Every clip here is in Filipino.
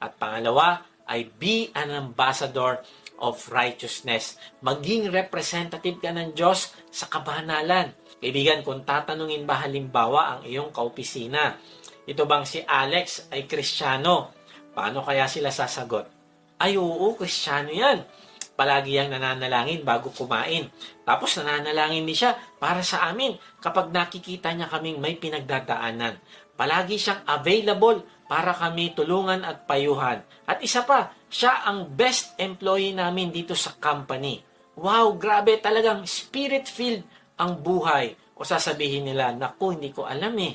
At pangalawa ay be an ambassador of righteousness. Maging representative ka ng Diyos sa kabanalan. Kaibigan, kung tatanungin ba halimbawa ang iyong kaopisina, ito bang si Alex ay kristyano? Paano kaya sila sasagot? Ay oo, kristyano yan. Palagi yang nananalangin bago kumain. Tapos nananalangin din siya para sa amin kapag nakikita niya kaming may pinagdadaanan. Palagi siyang available para kami tulungan at payuhan. At isa pa, siya ang best employee namin dito sa company. Wow, grabe talagang spirit-filled ang buhay. O sasabihin nila, naku, hindi ko alam eh.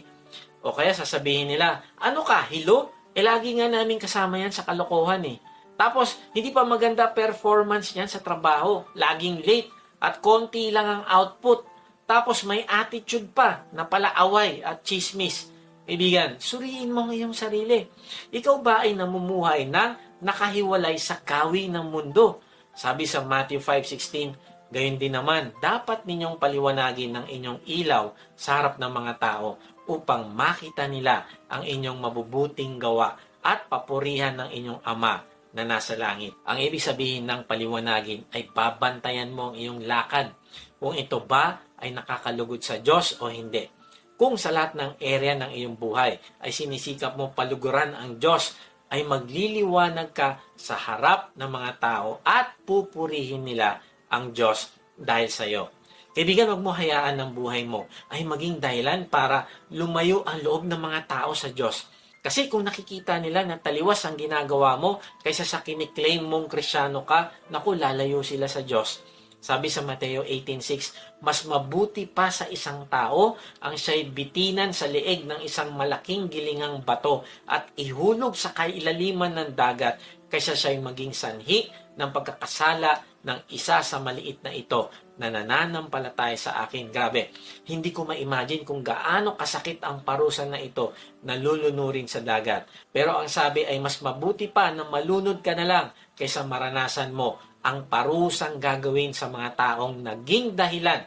O kaya sasabihin nila, ano ka, hilo? Eh lagi nga namin kasama yan sa kalokohan eh. Tapos, hindi pa maganda performance niyan sa trabaho. Laging late at konti lang ang output. Tapos may attitude pa na palaaway at chismis. Kaibigan, suriin mo ngayong sarili. Ikaw ba ay namumuhay ng nakahiwalay sa kawi ng mundo? Sabi sa Matthew 5.16, gayon din naman, dapat ninyong paliwanagin ng inyong ilaw sa harap ng mga tao upang makita nila ang inyong mabubuting gawa at papurihan ng inyong ama na nasa langit. Ang ibig sabihin ng paliwanagin ay babantayan mo ang iyong lakad kung ito ba ay nakakalugod sa Diyos o hindi. Kung sa lahat ng area ng iyong buhay ay sinisikap mo paluguran ang Diyos, ay magliliwanag ka sa harap ng mga tao at pupurihin nila ang Diyos dahil sa iyo. Kaibigan, huwag mo hayaan ng buhay mo ay maging dahilan para lumayo ang loob ng mga tao sa Diyos. Kasi kung nakikita nila na taliwas ang ginagawa mo kaysa sa kiniklaim mong krisyano ka, naku, lalayo sila sa Diyos. Sabi sa Mateo 18.6, mas mabuti pa sa isang tao ang siya'y bitinan sa leeg ng isang malaking gilingang bato at ihulog sa kailaliman ng dagat kaysa siya'y maging sanhi ng pagkakasala ng isa sa maliit na ito na nananampalataya sa akin. Grabe, hindi ko ma-imagine kung gaano kasakit ang parusa na ito na lulunurin sa dagat. Pero ang sabi ay mas mabuti pa na malunod ka na lang kaysa maranasan mo ang parusang gagawin sa mga taong naging dahilan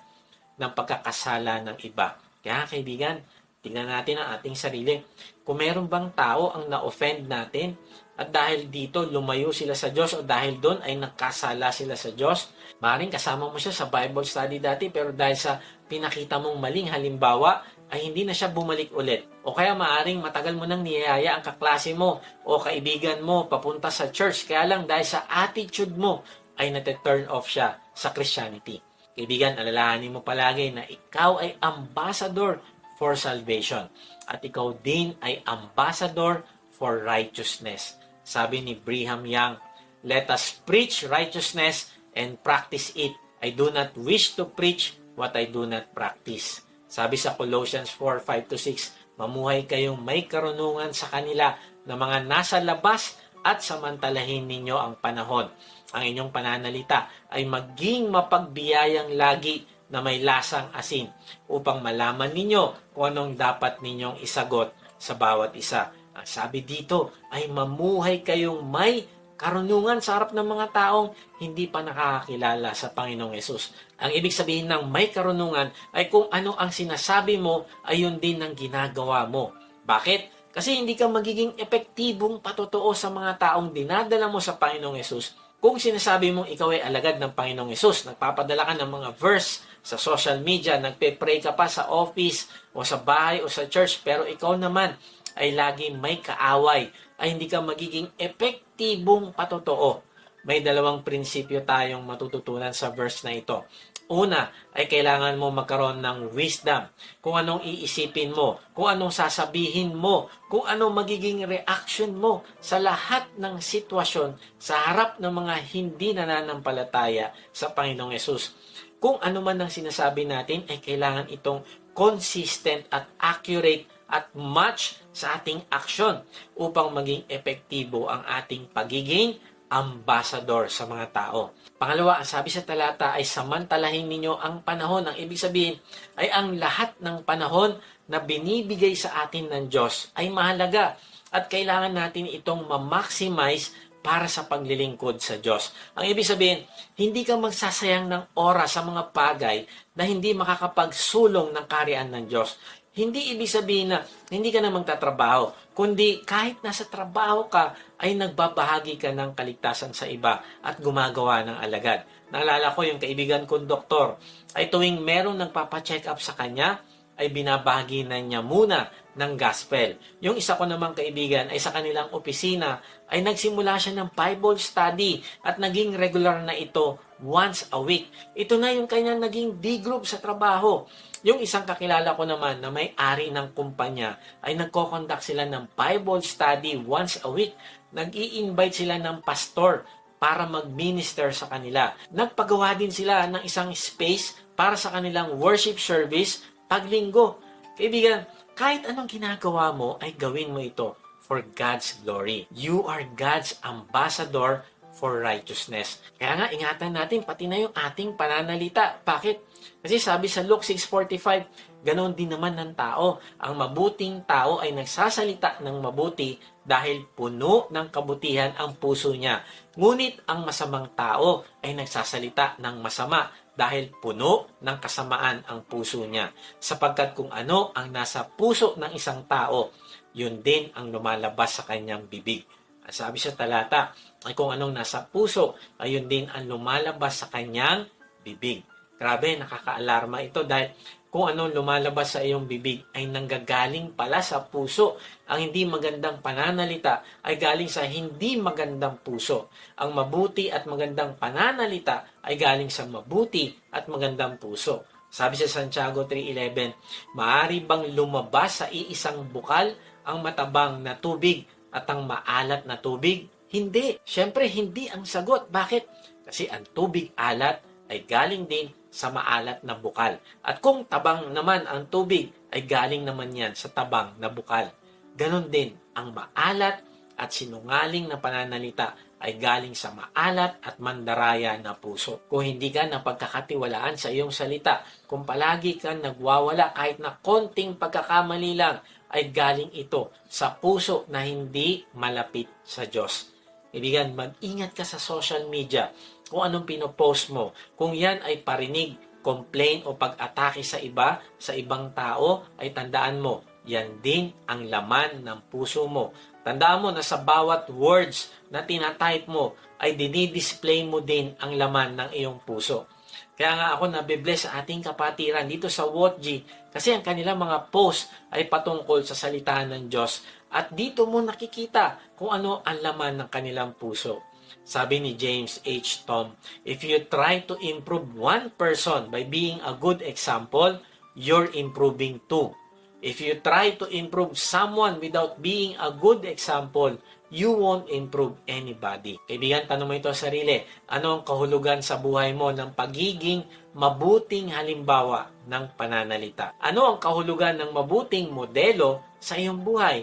ng pagkakasala ng iba. Kaya kaibigan, tingnan natin ang ating sarili. Kung meron bang tao ang na-offend natin at dahil dito lumayo sila sa Diyos o dahil doon ay nagkasala sila sa Diyos, maaaring kasama mo siya sa Bible study dati pero dahil sa pinakita mong maling halimbawa, ay hindi na siya bumalik ulit. O kaya maaring matagal mo nang niyaya ang kaklase mo o kaibigan mo papunta sa church. Kaya lang dahil sa attitude mo ay nate-turn off siya sa Christianity. Kaibigan, alalahanin mo palagi na ikaw ay ambassador for salvation. At ikaw din ay ambassador for righteousness. Sabi ni Brigham Young, Let us preach righteousness and practice it. I do not wish to preach what I do not practice. Sabi sa Colossians 4, 5 to 6, mamuhay kayong may karunungan sa kanila na mga nasa labas at samantalahin ninyo ang panahon. Ang inyong pananalita ay maging mapagbiyayang lagi na may lasang asin upang malaman ninyo kung anong dapat ninyong isagot sa bawat isa. Ang sabi dito ay mamuhay kayong may karunungan sa harap ng mga taong hindi pa nakakakilala sa Panginoong Yesus. Ang ibig sabihin ng may karunungan ay kung ano ang sinasabi mo ay yun din ang ginagawa mo. Bakit? Kasi hindi ka magiging epektibong patotoo sa mga taong dinadala mo sa Panginoong Yesus kung sinasabi mong ikaw ay alagad ng Panginoong Yesus, nagpapadala ka ng mga verse sa social media, nagpe-pray ka pa sa office o sa bahay o sa church, pero ikaw naman ay lagi may kaaway, ay hindi ka magiging epektibong patotoo. May dalawang prinsipyo tayong matututunan sa verse na ito. Una, ay kailangan mo magkaroon ng wisdom. Kung anong iisipin mo, kung anong sasabihin mo, kung anong magiging reaction mo sa lahat ng sitwasyon sa harap ng mga hindi nananampalataya sa Panginoong Yesus. Kung ano man ang sinasabi natin, ay kailangan itong consistent at accurate at match sa ating aksyon upang maging epektibo ang ating pagiging ambassador sa mga tao. Pangalawa, ang sabi sa talata ay samantalahin ninyo ang panahon. Ang ibig sabihin ay ang lahat ng panahon na binibigay sa atin ng Diyos ay mahalaga at kailangan natin itong ma-maximize para sa paglilingkod sa Diyos. Ang ibig sabihin, hindi ka magsasayang ng oras sa mga bagay na hindi makakapagsulong ng karian ng Diyos. Hindi ibig sabihin na hindi ka na magtatrabaho, kundi kahit nasa trabaho ka, ay nagbabahagi ka ng kaligtasan sa iba at gumagawa ng alagad. Naalala ko yung kaibigan kong doktor, ay tuwing merong nagpapacheck up sa kanya, ay binabahagi na niya muna ng gospel. Yung isa ko namang kaibigan ay sa kanilang opisina ay nagsimula siya ng Bible study at naging regular na ito once a week. Ito na yung kanyang naging D-group sa trabaho. Yung isang kakilala ko naman na may-ari ng kumpanya ay nagko-conduct sila ng Bible study once a week. Nag-i-invite sila ng pastor para mag-minister sa kanila. Nagpagawa din sila ng isang space para sa kanilang worship service paglinggo. Kaibigan, kahit anong ginagawa mo ay gawin mo ito for God's glory. You are God's ambassador for righteousness. Kaya nga, ingatan natin pati na yung ating pananalita. Bakit? Kasi sabi sa Luke 6.45, ganoon din naman ng tao. Ang mabuting tao ay nagsasalita ng mabuti dahil puno ng kabutihan ang puso niya. Ngunit ang masamang tao ay nagsasalita ng masama dahil puno ng kasamaan ang puso niya. Sapagkat kung ano ang nasa puso ng isang tao, yun din ang lumalabas sa kanyang bibig. Sabi sa talata, ay kung anong nasa puso, ayun din ang lumalabas sa kanyang bibig. Grabe, nakakaalarma ito dahil kung anong lumalabas sa iyong bibig ay nanggagaling pala sa puso. Ang hindi magandang pananalita ay galing sa hindi magandang puso. Ang mabuti at magandang pananalita ay galing sa mabuti at magandang puso. Sabi sa Santiago 3.11, Maari bang lumabas sa iisang bukal ang matabang na tubig at ang maalat na tubig? Hindi. Siyempre, hindi ang sagot. Bakit? Kasi ang tubig alat ay galing din sa maalat na bukal. At kung tabang naman ang tubig, ay galing naman yan sa tabang na bukal. Ganon din, ang maalat at sinungaling na pananalita ay galing sa maalat at mandaraya na puso. Kung hindi ka napagkakatiwalaan sa iyong salita, kung palagi kang nagwawala kahit na konting pagkakamali lang, ay galing ito sa puso na hindi malapit sa Diyos. Ibigan, mag-ingat ka sa social media kung anong pinopost mo. Kung yan ay parinig, complain o pag-atake sa iba, sa ibang tao, ay tandaan mo, yan din ang laman ng puso mo. Tandaan mo na sa bawat words na tinatype mo, ay dinidisplay mo din ang laman ng iyong puso. Kaya nga ako nabibless sa ating kapatiran dito sa WOTG kasi ang kanilang mga post ay patungkol sa salita ng Diyos. At dito mo nakikita kung ano ang laman ng kanilang puso. Sabi ni James H. Tom, if you try to improve one person by being a good example, you're improving two. If you try to improve someone without being a good example, you won't improve anybody. Kaibigan, tanong mo ito sa sarili. Ano ang kahulugan sa buhay mo ng pagiging mabuting halimbawa ng pananalita? Ano ang kahulugan ng mabuting modelo sa iyong buhay?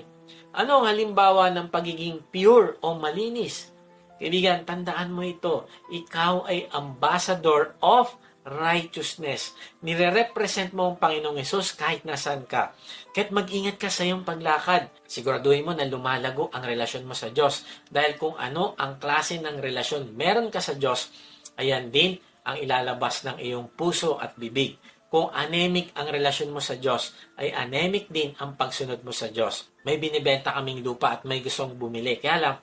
Ano ang halimbawa ng pagiging pure o malinis? Kaibigan, tandaan mo ito. Ikaw ay ambassador of righteousness. Nire-represent mo ang Panginoong Yesus kahit nasan ka. Kahit mag-ingat ka sa iyong paglakad, siguraduhin mo na lumalago ang relasyon mo sa Diyos. Dahil kung ano ang klase ng relasyon meron ka sa Diyos, ayan din ang ilalabas ng iyong puso at bibig. Kung anemic ang relasyon mo sa Diyos, ay anemic din ang pagsunod mo sa Diyos. May binibenta kaming lupa at may gustong bumili. Kaya lang,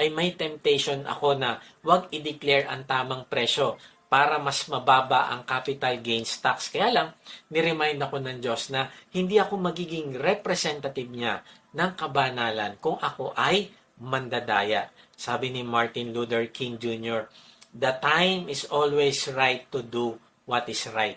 ay may temptation ako na wag i-declare ang tamang presyo para mas mababa ang capital gains tax. Kaya lang, niremind ako ng Diyos na hindi ako magiging representative niya ng kabanalan kung ako ay mandadaya. Sabi ni Martin Luther King Jr., The time is always right to do what is right.